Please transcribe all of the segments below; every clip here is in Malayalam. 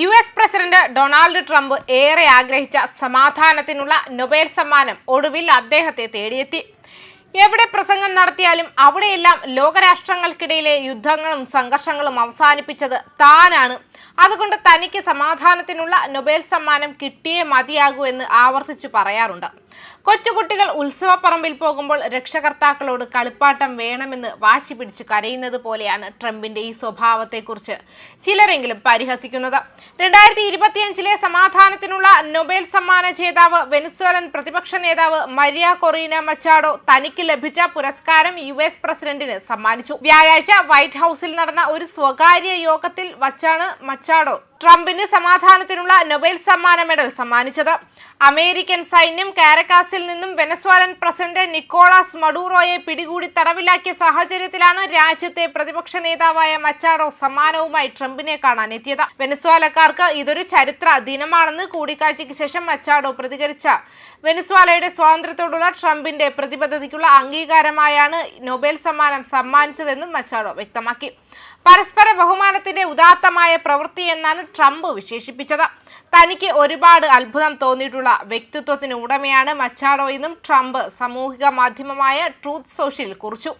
U S president Donald Trump ഏറെ ആഗ്രഹിച്ച സമാധാനത്തിനുള്ള നൊബേൽ സമ്മാനം ഒടുവിൽ അദ്ദേഹത്തെ തേടിയെത്തി. എവിടെ പ്രസംഗം നടത്തിയാലും അവിടെയെല്ലാം ലോകരാഷ്ട്രങ്ങൾക്കിടയിലെ യുദ്ധങ്ങളും സംഘർഷങ്ങളും അവസാനിപ്പിച്ചത് താനാണ്. അതുകൊണ്ട് തനിക്ക് സമാധാനത്തിനുള്ള നൊബേൽ സമ്മാനം കിട്ടിയേ മതിയാകൂ എന്ന് ആവർത്തിച്ചു പറയാറുണ്ട്. കൊച്ചുകുട്ടികൾ ഉത്സവപ്പറമ്പിൽ പോകുമ്പോൾ രക്ഷകർത്താക്കളോട് കളിപ്പാട്ടം വേണമെന്ന് വാശി പിടിച്ച് കരയുന്നത് പോലെയാണ് ട്രംപിന്റെ ഈ സ്വഭാവത്തെക്കുറിച്ച് ചിലരെങ്കിലും പരിഹസിക്കുന്നത്. രണ്ടായിരത്തി ഇരുപത്തിയഞ്ചിലെ സമാധാനത്തിനുള്ള നൊബേൽ സമ്മാന ജേതാവ് വെനസ്വേലൻ പ്രതിപക്ഷ നേതാവ് മരിയ കൊറീന മച്ചാഡോ തനിക്ക് ലഭിച്ച പുരസ്കാരം യു എസ് പ്രസിഡന്റിന് സമ്മാനിച്ചു. വ്യാഴാഴ്ച വൈറ്റ് ഹൌസിൽ നടന്ന ഒരു സ്വകാര്യ യോഗത്തിൽ വച്ചാണ് മച്ചാഡോ ട്രംപിന് സമാധാനത്തിനുള്ള നൊബേൽ സമ്മാന മെഡൽ സമ്മാനിച്ചത്. അമേരിക്കൻ സൈന്യം കാരക്കാസിൽ നിന്നും വെനസ്വാലൻ പ്രസിഡന്റ് നിക്കോളാസ് മഡൂറോയെ പിടികൂടി തടവിലാക്കിയ സാഹചര്യത്തിലാണ് രാജ്യത്തെ പ്രതിപക്ഷ നേതാവായ മച്ചാഡോ സമ്മാനവുമായി ട്രംപിനെ കാണാനെത്തിയത്. വെനസ്വാലക്കാർക്ക് ഇതൊരു ചരിത്ര ദിനമാണെന്ന് കൂടിക്കാഴ്ചയ്ക്ക് ശേഷം മച്ചാഡോ പ്രതികരിച്ച. വെനസ്വാലയുടെ സ്വാതന്ത്ര്യത്തോടുള്ള ട്രംപിന്റെ പ്രതിബദ്ധതയ്ക്കുള്ള അംഗീകാരമായാണ് നൊബേൽ സമ്മാനം സമ്മാനിച്ചതെന്നും മച്ചാഡോ വ്യക്തമാക്കി. പരസ്പര ബഹുമാനത്തിന്റെ ഉദാത്തമായ പ്രവൃത്തി എന്നാണ് ട്രംപ് വിശേഷിപ്പിച്ചത്. തനിക്ക് ഒരുപാട് അത്ഭുതം തോന്നിയിട്ടുള്ള വ്യക്തിത്വത്തിന് ഉടമയാണ് മച്ചാഡോ എന്നും ട്രംപ് സാമൂഹിക മാധ്യമമായ ട്രൂത്ത് സോഷ്യൽ കുറിച്ചു.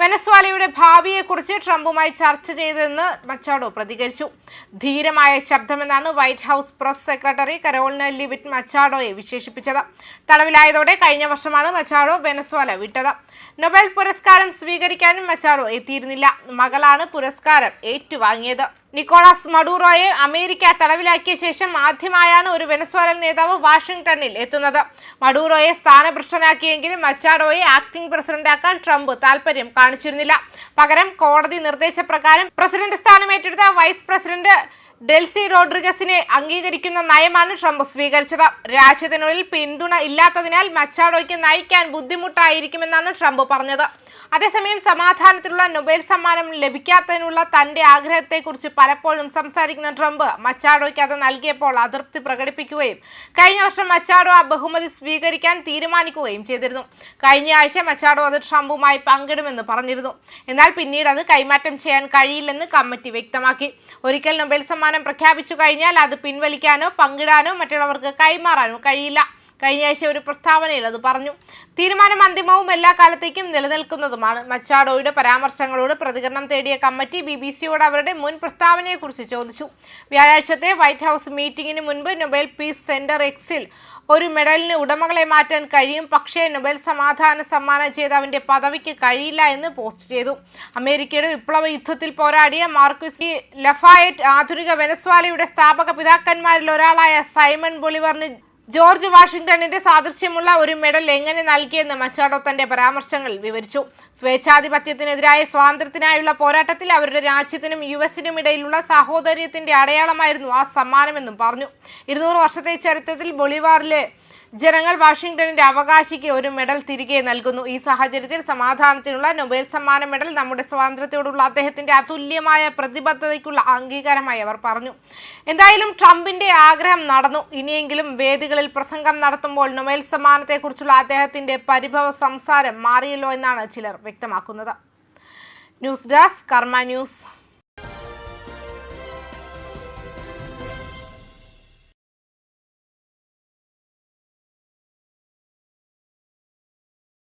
വെനസ്വാലയുടെ ഭാവിയെക്കുറിച്ച് ട്രംപുമായി ചർച്ച ചെയ്തതെന്ന് മച്ചാഡോ പ്രതികരിച്ചു. ധീരമായ ശബ്ദമെന്നാണ് White House press secretary Karoline Leavitt മച്ചാഡോയെ വിശേഷിപ്പിച്ചത്. തടവിലായതോടെ കഴിഞ്ഞ വർഷമാണ് മച്ചാഡോ വെനസ്വാല വിട്ടത്. നൊബേൽ പുരസ്കാരം സ്വീകരിക്കാനും മച്ചാഡോ എത്തിയിരുന്നില്ല. മകളാണ് പുരസ്കാരം ഏറ്റുവാങ്ങിയത്. നിക്കോളാസ് മഡൂറോയെ അമേരിക്ക തടവിലാക്കിയ ശേഷം ആദ്യമായാണ് ഒരു വെനസ്വേലൻ നേതാവ് വാഷിംഗ്ടണിൽ എത്തുന്നത്. മഡൂറോയെ സ്ഥാനഭ്രഷ്ടനാക്കിയെങ്കിലും മച്ചാഡോയെ ആക്ടിംഗ് പ്രസിഡന്റാക്കാൻ ട്രംപ് താൽപര്യം കാണിച്ചിരുന്നില്ല. പകരം കോടതി നിർദ്ദേശപ്രകാരം പ്രസിഡന്റ് സ്ഥാനമേറ്റെടുത്ത വൈസ് പ്രസിഡന്റ് ഡെൽസി റോഡ്രിഗസിനെ അംഗീകരിക്കുന്ന നയമാണ് ട്രംപ് സ്വീകരിച്ചത്. രാജ്യത്തിനുള്ളിൽ പിന്തുണ ഇല്ലാത്തതിനാൽ മച്ചാഡോയ്ക്ക് നയിക്കാൻ ബുദ്ധിമുട്ടായിരിക്കുമെന്നാണ് ട്രംപ് പറഞ്ഞത്. അതേസമയം സമാധാനത്തിലുള്ള നൊബേൽ സമ്മാനം ലഭിക്കാത്തതിനുള്ള തന്റെ ആഗ്രഹത്തെക്കുറിച്ച് പലപ്പോഴും സംസാരിക്കുന്ന ട്രംപ് മച്ചാഡോയ്ക്ക് അത് നൽകിയപ്പോൾ അതൃപ്തി പ്രകടിപ്പിക്കുകയും കഴിഞ്ഞ വർഷം മച്ചാഡോ ആ ബഹുമതി സ്വീകരിക്കാൻ തീരുമാനിക്കുകയും ചെയ്തിരുന്നു. കഴിഞ്ഞ ആഴ്ച മച്ചാഡോ അത് ട്രംപുമായി പങ്കിടുമെന്ന് പറഞ്ഞിരുന്നു. എന്നാൽ പിന്നീട് അത് കൈമാറ്റം ചെയ്യാൻ കഴിയില്ലെന്ന് കമ്മിറ്റി വ്യക്തമാക്കി. ഒരിക്കൽ നൊബേൽ സമ്മാനം പ്രഖ്യാപിച്ചു കഴിഞ്ഞാൽ അത് പിൻവലിക്കാനോ പങ്കിടാനോ മറ്റുള്ളവർക്ക് കൈമാറാനോ കഴിയില്ല. കഴിഞ്ഞ ആഴ്ച ഒരു പ്രസ്താവനയിൽ അത് പറഞ്ഞു. തീരുമാനം അന്തിമവും എല്ലാ കാലത്തേക്കും നിലനിൽക്കുന്നതുമാണ്. മച്ചാഡോയുടെ പരാമർശങ്ങളോട് പ്രതികരണം തേടിയ കമ്മിറ്റി ബി ബി സിയോട് അവരുടെ മുൻ പ്രസ്താവനയെക്കുറിച്ച് ചോദിച്ചു. വ്യാഴാഴ്ചത്തെ വൈറ്റ് ഹൗസ് മീറ്റിംഗിന് മുൻപ് നൊബേൽ പീസ് സെന്റർ എക്സിൽ ഒരു മെഡലിന് ഉടമകളെ മാറ്റാൻ കഴിയും. പക്ഷേ നൊബേൽ സമാധാന സമ്മാന ജേതാവിന്റെ പദവിക്ക് കഴിയില്ല എന്ന് പോസ്റ്റ് ചെയ്തു. അമേരിക്കയുടെ വിപ്ലവ യുദ്ധത്തിൽ പോരാടിയ മാർക്വിസി ലഫായറ്റ് ആധുനിക വെനസ്വാലയുടെ സ്ഥാപക പിതാക്കന്മാരിൽ ഒരാളായ സൈമൺ ബൊളിവറിന് ജോർജ് വാഷിംഗ്ടണിന്റെ സാദൃശ്യമുള്ള ഒരു മെഡൽ എങ്ങനെ നൽകിയെന്ന് മച്ചാഡോ തന്റെ പരാമർശങ്ങളിൽ വിവരിച്ചു. സ്വേച്ഛാധിപത്യത്തിനെതിരായ സ്വാതന്ത്ര്യത്തിനായുള്ള പോരാട്ടത്തിൽ അവരുടെ രാജ്യത്തിനും യു എസിനും ഇടയിലുള്ള സഹോദര്യത്തിന്റെ അടയാളമായിരുന്നു ആ സമ്മാനമെന്നും പറഞ്ഞു. ഇരുന്നൂറ് വർഷത്തെ ചരിത്രത്തിൽ ബൊളിവാറിലെ ജനങ്ങൾ വാഷിംഗ്ടണിന്റെ അവകാശിക്ക് ഒരു മെഡൽ തിരികെ നൽകുന്നു. ഈ സാഹചര്യത്തിൽ സമാധാനത്തിനുള്ള നൊബേൽ സമ്മാന മെഡൽ നമ്മുടെ സ്വാതന്ത്ര്യത്തോടുള്ള അദ്ദേഹത്തിന്റെ അതുല്യമായ പ്രതിബദ്ധതയ്ക്കുള്ള അംഗീകാരമായി അവർ പറഞ്ഞു. എന്തായാലും ട്രംപിന്റെ ആഗ്രഹം നടന്നു. ഇനിയെങ്കിലും വേദികളിൽ പ്രസംഗം നടത്തുമ്പോൾ നൊബേൽ സമ്മാനത്തെക്കുറിച്ചുള്ള അദ്ദേഹത്തിന്റെ പരിഭവ സംസാരം മാറിയല്ലോ എന്നാണ് ചിലർ വ്യക്തമാക്കുന്നത്. News desk Karma news.